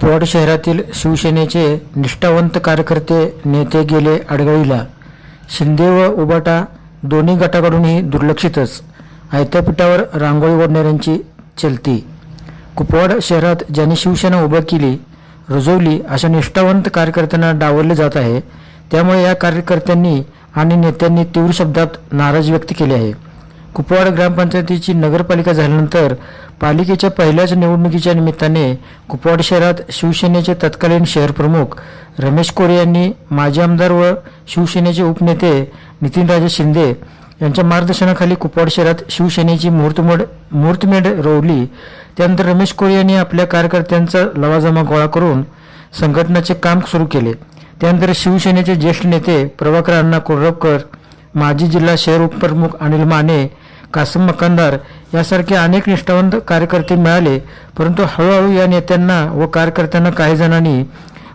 कुपवाड शहरातील शिवसेनेचे निष्ठावंत कार्यकर्ते नेते गेले आडगळीला शिंदे व उबाटा दोन्ही गटाकडूनही दुर्लक्षितच. आयत्यापीठावर रांगोळी ओढणाऱ्यांची चलती. कुपवाड शहरात ज्यांनी शिवसेना उभं केली रुजवली अशा निष्ठावंत कार्यकर्त्यांना डावलले जात आहे त्यामुळे या कार्यकर्त्यांनी आणि नेत्यांनी तीव्र शब्दात नाराज व्यक्त केली आहे. कुपवाड ग्रामपंचायतीची नगरपालिका झाल्यानंतर पालिकेच्या पहिल्याच निवडणुकीच्या निमित्ताने कुपवाड शहरात शिवसेनेचे तत्कालीन शहर प्रमुख रमेश कोरे यांनी माजी आमदार व शिवसेनेचे उपनेते नितीनराजे शिंदे यांच्या मार्गदर्शनाखाली कुपवाड शहरात शिवसेनेची मुहूर्तमेढ मुहूर्तमेढ रोवली. त्यानंतर रमेश कोरे यांनी आपल्या कार्यकर्त्यांचा लवाजमा गोळा करून संघटनाचे काम सुरू केले. त्यानंतर शिवसेनेचे ज्येष्ठ नेते प्रभाकर अण्णा कोल्हपकर माजी जिल्हा शहर उपप्रमुख अनिल माने कासम मकानदार यासारखे अनेक निष्ठावंत कार्यकर्ते मिळाले परंतु हळूहळू या नेत्यांना व कार्यकर्त्यांना काही जणांनी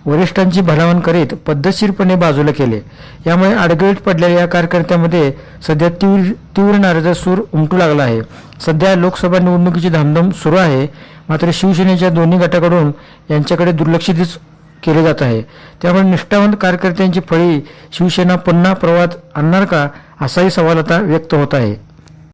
वरिष्ठांची भलावण करीत पद्धतशीरपणे बाजूला केले. यामुळे अडगळीत पडलेल्या या कार्यकर्त्यांमध्ये सध्या तीव्र तीव्र नाराजा सूर उमटू लागला आहे. सध्या लोकसभा निवडणुकीची धामधूम सुरू आहे मात्र शिवसेनेच्या दोन्ही गटाकडून यांच्याकडे दुर्लक्षितच केले जात आहे. त्यामुळे निष्ठावंत कार्यकर्त्यांची फळी शिवसेना पुन्हा प्रवाहात आणणार का असाही सवाल आता व्यक्त होत आहे.